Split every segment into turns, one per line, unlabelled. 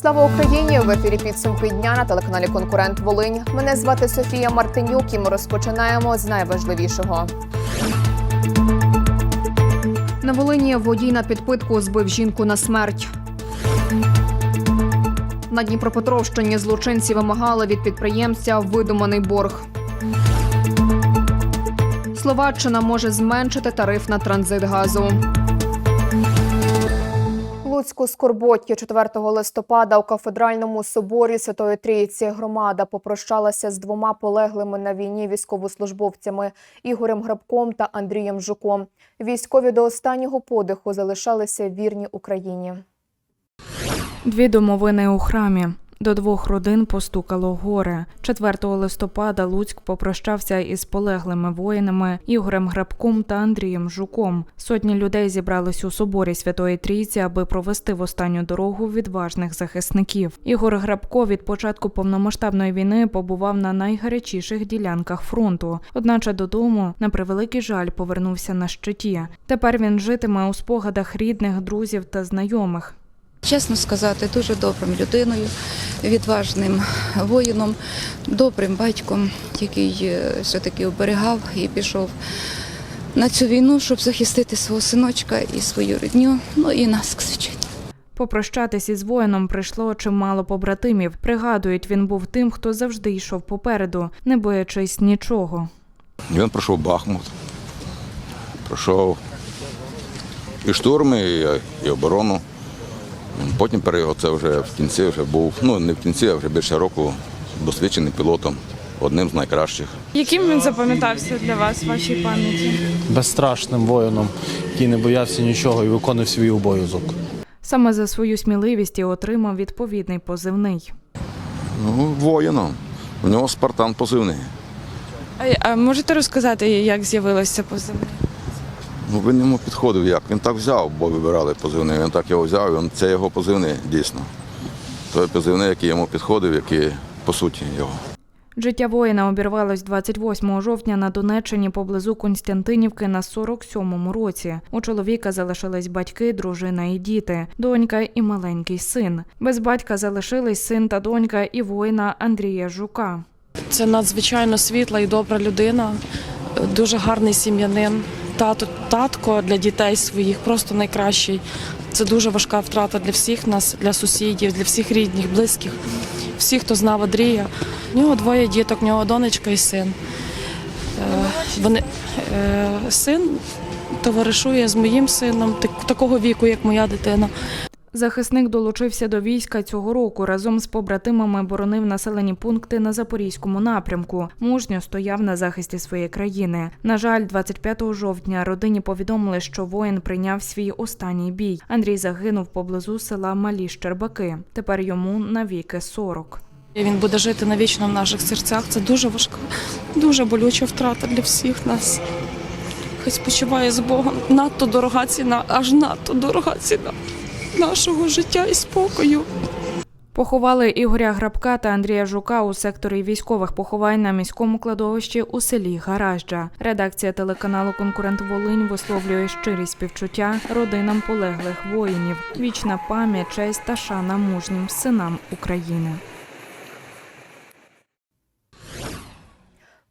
Слава Україні! В ефірі підсумки дня на телеканалі Конкурент Волинь. Мене звати Софія Мартинюк. І ми розпочинаємо з найважливішого. На Волині водій на підпитку збив жінку на смерть. На Дніпропетровщині злочинці вимагали від підприємця видуманий борг. Словаччина може зменшити тариф на транзит газу. Луцьку Скорботі 4 листопада у кафедральному соборі Святої Трійці громада попрощалася з двома полеглими на війні військовослужбовцями Ігорем Грабком та Андрієм Жуком. Військові до останнього подиху залишалися вірні Україні.
Дві домовини у храмі. До двох родин постукало горе. 4 листопада Луцьк попрощався із полеглими воїнами Ігорем Грабком та Андрієм Жуком. Сотні людей зібрались у соборі Святої Трійці, аби провести в останню дорогу відважних захисників. Ігор Грабко від початку повномасштабної війни побував на найгарячіших ділянках фронту. Одначе додому, на превеликий жаль, повернувся на щиті. Тепер він житиме у спогадах рідних, друзів та знайомих.
Чесно сказати, дуже добрим людиною, відважним воїном, добрим батьком, який е, все-таки оберігав і пішов на цю війну, щоб захистити свого синочка і свою рідню, ну і нас, звичайно.
Попрощатись із воїном прийшло чимало побратимів. Пригадують, він був тим, хто завжди йшов попереду, не боячись нічого.
Він пройшов Бахмут, пройшов і штурми, і, і оборону. Потім пере- це вже в кінці вже був, ну не в кінці, а вже більше року досвідчений пілотом, одним з найкращих.
Яким він запам'ятався для вас в вашій пам'яті?
безстрашним воїном, який не боявся нічого і виконував свій обов'язок.
Саме за свою сміливість і отримав відповідний позивний.
Ну, воїном. У нього Спартан позивний.
А, а можете розказати, як з'явилося позивне?
Він йому підходив як. Він так взяв, бо вибирали позивний. Він так його взяв, він, це його позивний, дійсно. Той позивний, який йому підходив, який по суті його.
Життя воїна обірвалось 28 жовтня на Донеччині поблизу Константинівки на 47-му році. У чоловіка залишились батьки, дружина і діти, донька і маленький син. Без батька залишились син та донька і воїна Андрія Жука.
Це надзвичайно світла і добра людина, дуже гарний сім'янин. Тато, татко для дітей своїх просто найкращий. Це дуже важка втрата для всіх нас, для сусідів, для всіх рідних, близьких, всіх, хто знав Андрія. У нього двоє діток, у нього донечка і син. Е, Вони, е, син товаришує з моїм сином, такого віку, як моя дитина.
Захисник долучився до війська цього року. Разом з побратимами боронив населені пункти на запорізькому напрямку. Мужньо стояв на захисті своєї країни. На жаль, 25 жовтня родині повідомили, що воїн прийняв свій останній бій. Андрій загинув поблизу села Малі Щербаки. Тепер йому навіки 40.
Він буде жити навічно в наших серцях. Це дуже важка, дуже болюча втрата для всіх нас. Хай спочиває з Богом. Надто дорога ціна, аж надто дорога ціна нашого життя і спокою.
Поховали Ігоря Грабка та Андрія Жука у секторі військових поховань на міському кладовищі у селі Гаражджа. Редакція телеканалу Конкурент Волинь висловлює щирі співчуття родинам полеглих воїнів. Вічна пам'ять, честь та шана мужнім синам України.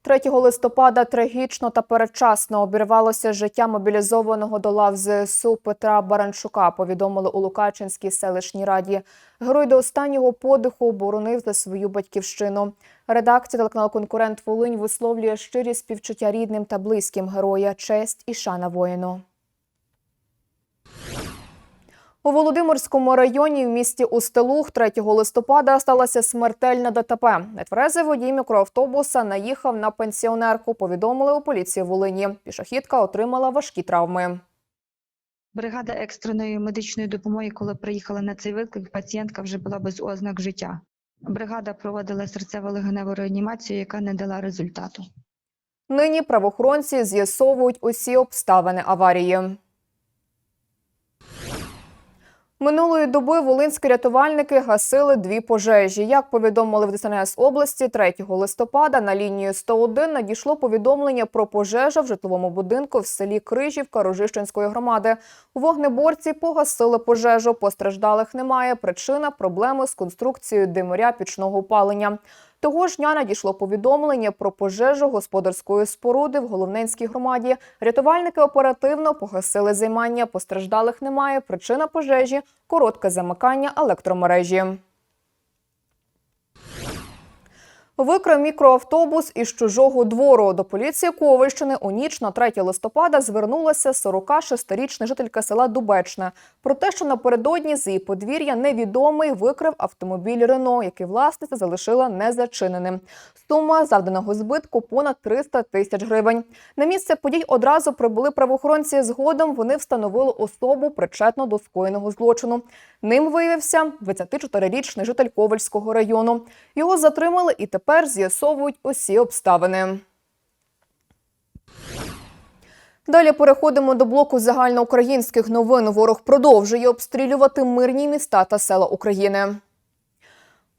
3 листопада трагічно та передчасно обірвалося життя мобілізованого до лав ЗСУ Петра Баранчука. Повідомили у Лукачинській селищній раді. Герой до останнього подиху боронив за свою батьківщину. Редакція телеканалу Конкурент Волинь висловлює щирі співчуття рідним та близьким героя, честь і шана воїну. У Володимирському районі в місті Устилух 3 листопада сталася смертельна ДТП. Нетверезий водій мікроавтобуса наїхав на пенсіонерку. Повідомили у поліції Волині. Пішохідка отримала важкі травми.
Бригада екстреної медичної допомоги, коли приїхала на цей виклик, пацієнтка вже була без ознак життя. Бригада проводила серцево-легеневу реанімацію, яка не дала результату.
Нині правоохоронці з'ясовують усі обставини аварії. Минулої доби волинські рятувальники гасили дві пожежі. Як повідомили в ДСНС області, 3 листопада на лінію 101 надійшло повідомлення про пожежу в житловому будинку в селі Крижівка Рожищенської громади. Вогнеборці погасили пожежу. Постраждалих немає. Причина проблеми з конструкцією димаря пічного опалення. Того ж дня надійшло повідомлення про пожежу господарської споруди в Головненській громаді. Рятувальники оперативно погасили займання. Постраждалих немає. Причина пожежі коротке замикання електромережі. Викрав мікроавтобус із чужого двору. До поліції Ковальщини у ніч на 3 листопада звернулася 46-річна жителька села Дубечне про те, що напередодні з її подвір'я невідомий викрив автомобіль Рено, який власниця залишила незачиненим. Сума завданого збитку понад 300 тисяч гривень. На місце подій одразу прибули правоохоронці. Згодом вони встановили особу причетну до скоєного злочину. Ним виявився 24-річний житель Ковальського району. Його затримали і тепер з'ясовують усі обставини. Далі переходимо до блоку загальноукраїнських новин. Ворог продовжує обстрілювати мирні міста та села України.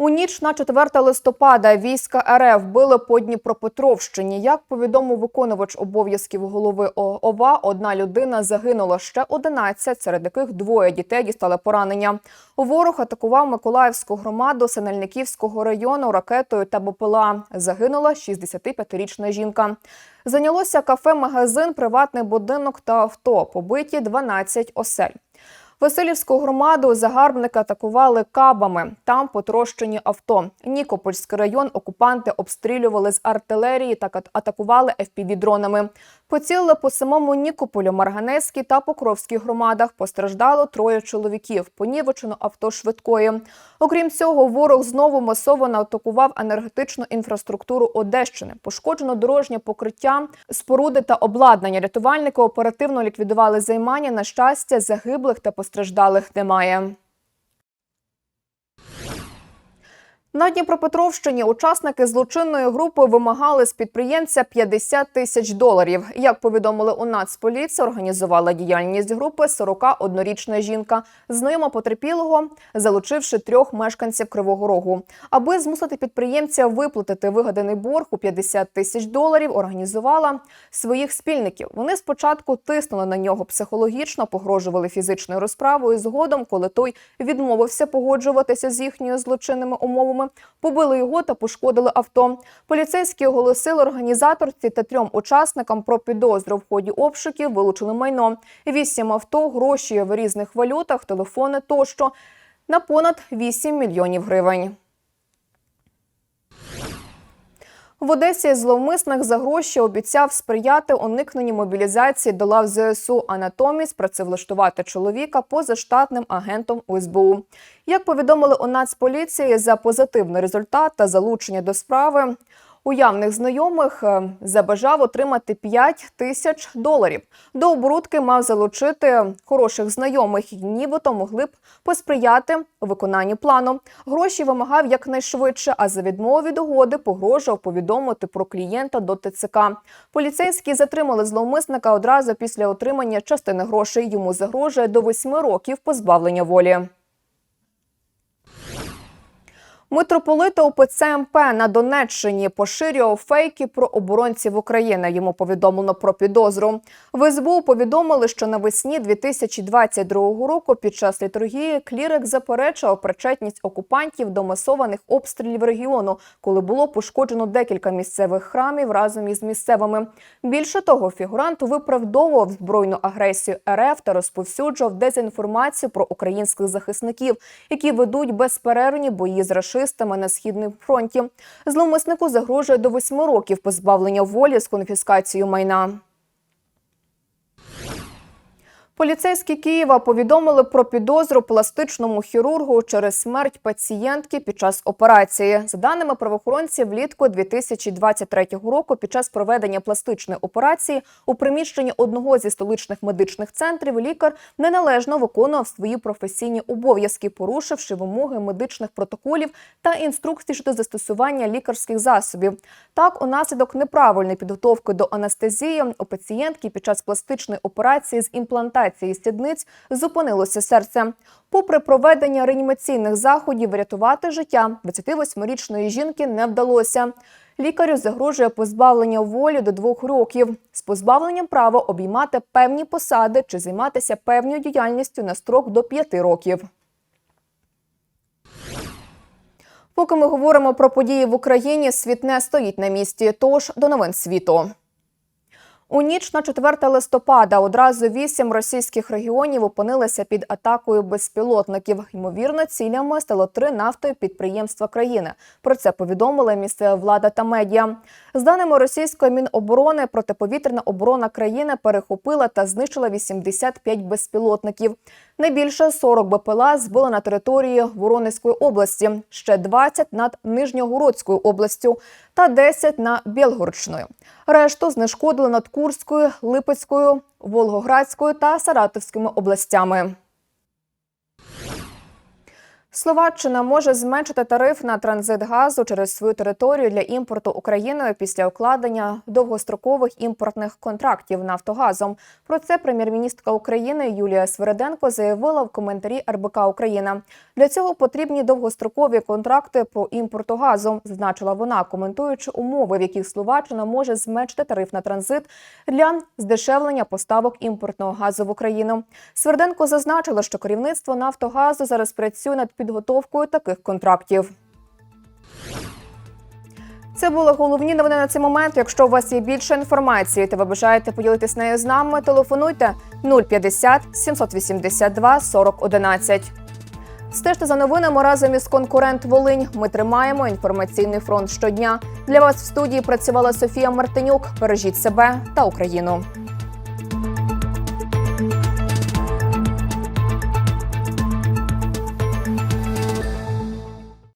У ніч на 4 листопада війська РФ били по Дніпропетровщині. Як повідомив виконувач обов'язків голови ОВА, одна людина загинула, ще 11, серед яких двоє дітей дістали поранення. Ворог атакував Миколаївську громаду Синельниківського району ракетою та БПЛА. Загинула 65-річна жінка. Зайнялося кафе, магазин, приватний будинок та авто. Побиті 12 осель. Василівську громаду загарбники атакували кабами. Там потрощені авто. Нікопольський район окупанти обстрілювали з артилерії та атакували FPV-дронами. Поцілили по самому Нікополю, Марганецькій та Покровській громадах. Постраждало троє чоловіків. Понівечено авто швидкої. Окрім цього, ворог знову масово атакував енергетичну інфраструктуру Одещини. Пошкоджено дорожнє покриття, споруди та обладнання. Рятувальники оперативно ліквідували займання. На щастя, загиблих та постраждалих немає. На Дніпропетровщині учасники злочинної групи вимагали з підприємця 50 тисяч доларів. Як повідомили у Нацполіції, організувала діяльність групи 41-річна жінка, знайома потерпілого, залучивши трьох мешканців Кривого Рогу. Аби змусити підприємця виплатити вигаданий борг у 50 тисяч доларів, організувала своїх спільників. Вони спочатку тиснули на нього психологічно, погрожували фізичною розправою. Згодом, коли той відмовився погоджуватися з їхніми злочинними умовами, побили його та пошкодили авто. Поліцейські оголосили організаторці та трьом учасникам про підозру в ході обшуків, вилучили майно, вісім авто, гроші в різних валютах, телефони тощо на понад 8 мільйонів гривень. В Одесі зловмисник за гроші обіцяв сприяти уникненню мобілізації до лав ЗСУ, а натомість працевлаштувати чоловіка позаштатним агентом УСБУ. Як повідомили у Нацполіції, за позитивний результат та залучення до справи уявних знайомих е, забажав отримати 5 тисяч доларів. До оборудки мав залучити хороших знайомих, які нібито могли б посприяти виконанню плану. Гроші вимагав якнайшвидше, а за відмову від угоди погрожував повідомити про клієнта до ТЦК. Поліцейські затримали зловмисника одразу після отримання частини грошей. Йому загрожує до 8 років позбавлення волі. Митрополита УПЦ МП на Донеччині поширював фейки про оборонців України. Йому повідомлено про підозру. В СБУ повідомили, що навесні 2022 року під час літургії клірик заперечував причетність окупантів до масованих обстрілів регіону, коли було пошкоджено декілька місцевих храмів разом із місцевими. Більше того, фігурант виправдовував збройну агресію РФ та розповсюджував дезінформацію про українських захисників, які ведуть безперервні бої з рашистами на східному фронті. Зловмиснику загрожує до восьми років позбавлення волі з конфіскацією майна. Поліцейські Києва повідомили про підозру пластичному хірургу через смерть пацієнтки під час операції. За даними правоохоронців, влітку 2023 року під час проведення пластичної операції у приміщенні одного зі столичних медичних центрів лікар неналежно виконував свої професійні обов'язки, порушивши вимоги медичних протоколів та інструкцій щодо застосування лікарських засобів. Так, унаслідок неправильної підготовки до анестезії у пацієнтки під час пластичної операції з імплантації операції сідниць зупинилося серце. Попри проведення реанімаційних заходів, врятувати життя 28-річної жінки не вдалося. Лікарю загрожує позбавлення волі до двох років з позбавленням права обіймати певні посади чи займатися певною діяльністю на строк до п'яти років. Поки ми говоримо про події в Україні, світ не стоїть на місці. Тож до новин світу. У ніч на 4 листопада одразу вісім російських регіонів опинилися під атакою безпілотників. Ймовірно, цілями стало три нафтові підприємства країни. Про це повідомили місцева влада та медіа. З даними російської міноборони, протиповітряна оборона країни перехопила та знищила 85 безпілотників. Найбільше 40 БПЛА збили на території Воронезької області, ще 20 над Нижньогородською областю та 10 на Білгородщиною. Решту знешкодили над Курською, Липецькою, Волгоградською та Саратовськими областями. Словаччина може зменшити тариф на транзит газу через свою територію для імпорту Україною після укладення довгострокових імпортних контрактів Нафтогазом. Про це прем'єр-міністра України Юлія Свереденко заявила в коментарі РБК Україна. Для цього потрібні довгострокові контракти по імпорту газу, зазначила вона, коментуючи умови, в яких Словаччина може зменшити тариф на транзит для здешевлення поставок імпортного газу в Україну. Сверденко зазначила, що керівництво Нафтогазу зараз працює над підготовкою таких контрактів. Це були головні новини на цей момент. Якщо у вас є більше інформації, та ви бажаєте поділитись нею з нами, телефонуйте 050 782 40 11. Стежте за новинами разом із конкурент Волинь. Ми тримаємо інформаційний фронт щодня. Для вас в студії працювала Софія Мартинюк. Бережіть себе та Україну.